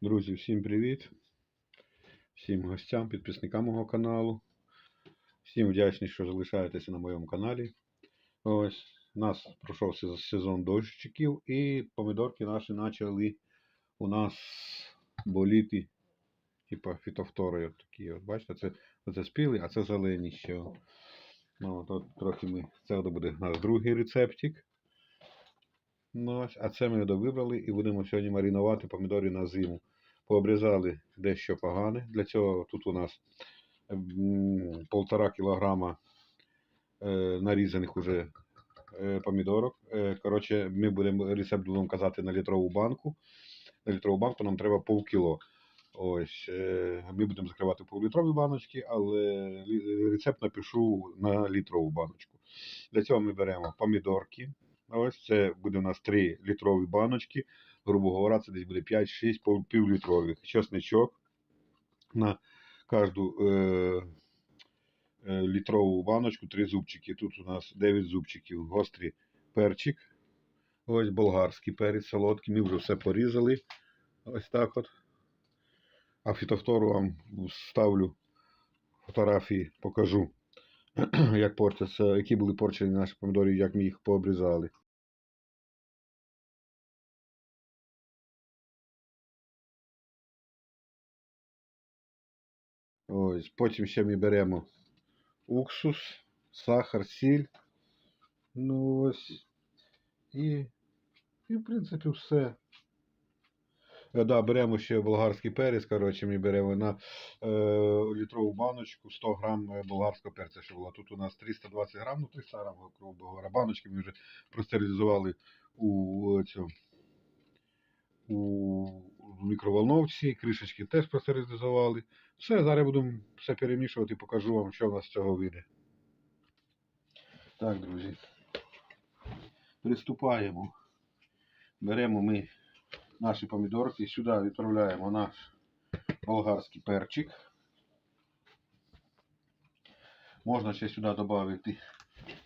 Друзі, всім привіт! Всім гостям, підписникам мого каналу. Всім вдячний, що залишаєтеся на моєму каналі. Ось, у нас пройшов сезон дощиків і помідорки наші почали у нас боліти, типа фітофтори. От такі. От, бачите, це, це спілий, а це зелені ще. Ну, от, трохи ми. Це буде наш другий рецептик. Ну, ось, а це ми довибрали і будемо сьогодні маринувати помідори на зиму. Пообрізали дещо погане. Для цього тут у нас м, полтора кілограма е, нарізаних уже е, помідорок. Е, коротше, ми будемо рецепт будемо казати на літрову банку. На літрову банку нам треба полкіло. Ось, е, ми будемо закривати півлітрові баночки, але рецепт напишу на літрову баночку. Для цього ми беремо помідорки. Ось це буде у нас 3 літрові баночки. Грубо говоря, це десь буде 5-6 півлітрових. Чесничок на кожну е, е, літрову баночку 3 зубчики. Тут у нас 9 зубчиків. Гострий перчик. Ось болгарський перець солодкий. Ми вже все порізали. Ось так от. А фітофтору вам ставлю фотографії, покажу, як портяться, які були порчені наші помідори, як ми їх пообрізали. Ось, потім ще ми беремо уксус, сахар, сіль. Ну ось. І, і в принципі все. Е, Да, беремо ще болгарський перець, коротше, ми беремо на е, літрову баночку 100 грам е, болгарського перця, що було. Тут у нас 320 грам, ну 300 грам, грубо баночки ми вже простерилізували у, цю, у мікроволновці, кришечки теж простерилізували. Все, зараз будемо все перемішувати і покажу вам, що в нас з цього вийде. Так, друзі. Приступаємо. Беремо ми наші помідорки. Сюди відправляємо наш болгарський перчик. Можна ще сюди додати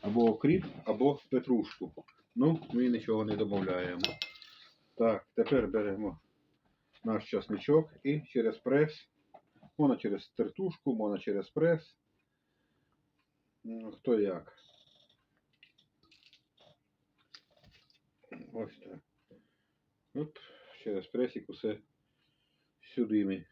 або окріп, або петрушку. Ну, ми нічого не додаємо. Так, тепер беремо наш часничок і через прес. Можна через тертушку, можна через прес. Хто як. Ось так. Оп, через пресік усе сюди ми.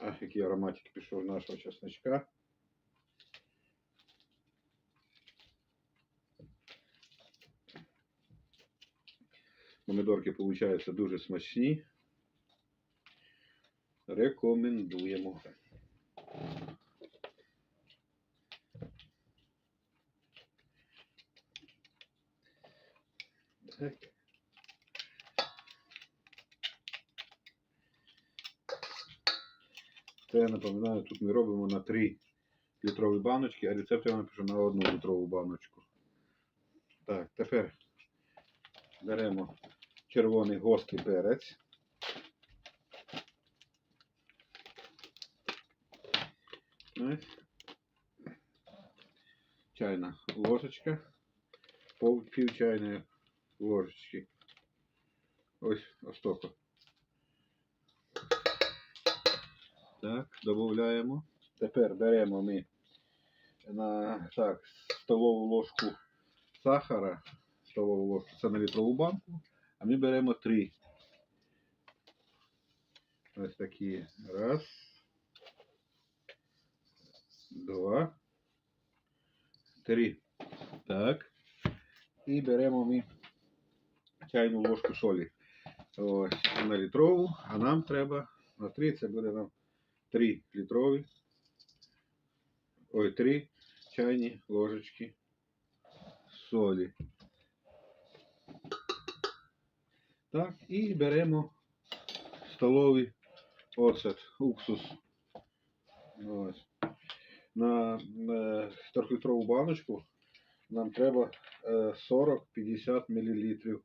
А, який ароматик пішов нашого чесночка. Помідорки получаються дуже смачні. Рекомендуємо. Так. Це я напоминаю, тут ми робимо на 3 літрові баночки, а рецепт я напишу на 1 літрову баночку. Так, тепер беремо червоний гострий перець. Чайна ложечка. Пів чайної ложечки. Ось остолько. Так, додаємо. Тепер беремо ми на так, столову ложку сахара. Столову ложку. Це на літрову банку. А ми беремо три. Ось такі. Раз. Два. Три. Так. І беремо ми чайну ложку солі. Ось на літрову, а нам треба на 3, це буде нам 3 літрові. Ой, 3 чайні ложечки солі. Так, і беремо столовий оцет, уксус. Ось. На, на 4-літрову баночку нам треба е, 40-50 мл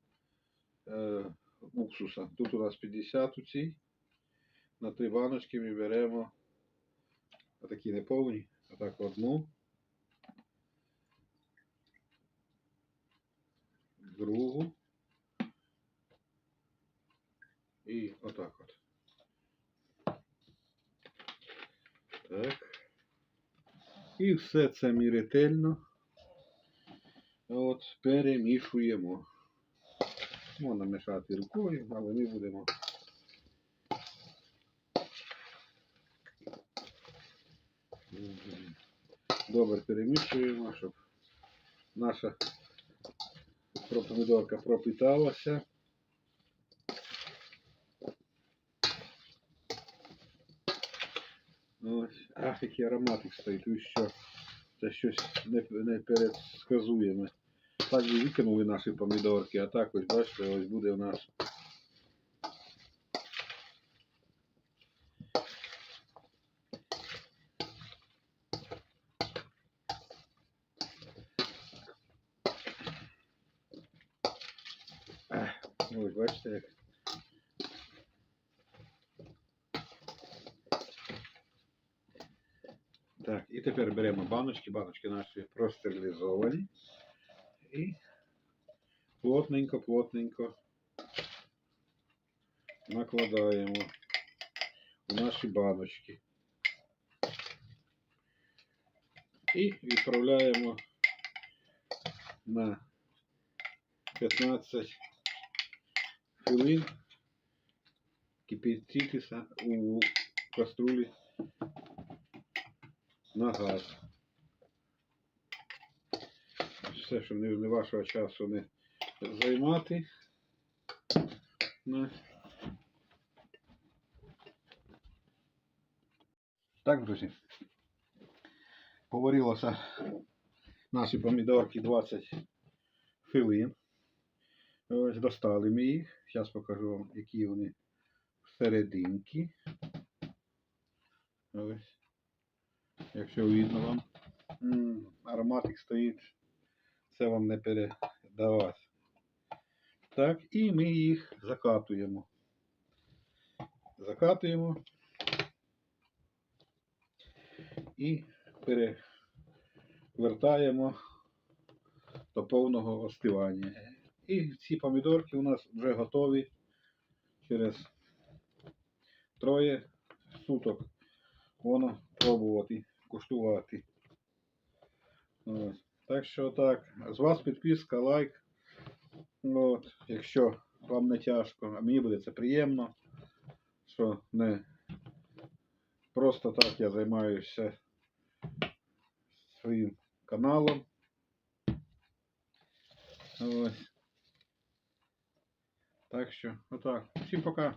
е, уксуса. Тут у нас 50 у цій. На три баночки ми беремо отакі неповні, отак одну. другу. І отак от. Так. І все це ми ретельно от, перемішуємо. Можна мішати рукою, але ми будемо. Добре перемішуємо, щоб наша помідорка пропиталася. Ось. Ах, який ароматик стоїть. Ви що? Це щось не, не передсказуєме. Так би викинули наші помідорки, а так ось бачите, ось буде у нас. Ось бачите, як. Так, і тепер беремо баночки, баночки наші простерилізовані. І плотненько, плотненько накладаємо в наші баночки. І відправляємо на 15 хвилин кипятитися у каструлі на газ. Все, щоб не, не вашого часу не займати. Ну. Так, друзі. Поварилося наші помідорки 20 хвилин. Ось достали ми їх. Зараз покажу вам, які вони всерединки. Ось. Якщо видно вам. Ароматик стоїть. Це вам не передавати. Так, і ми їх закатуємо. Закатуємо і перевертаємо до повного остивання. І ці помідорки у нас вже готові через троє суток. Воно пробувати, куштувати. Ось. Так що так, з вас підписка, лайк. От, якщо вам не тяжко, а мені буде це приємно, що не просто так я займаюся своїм каналом. Ось. Так що, отак. Всім пока.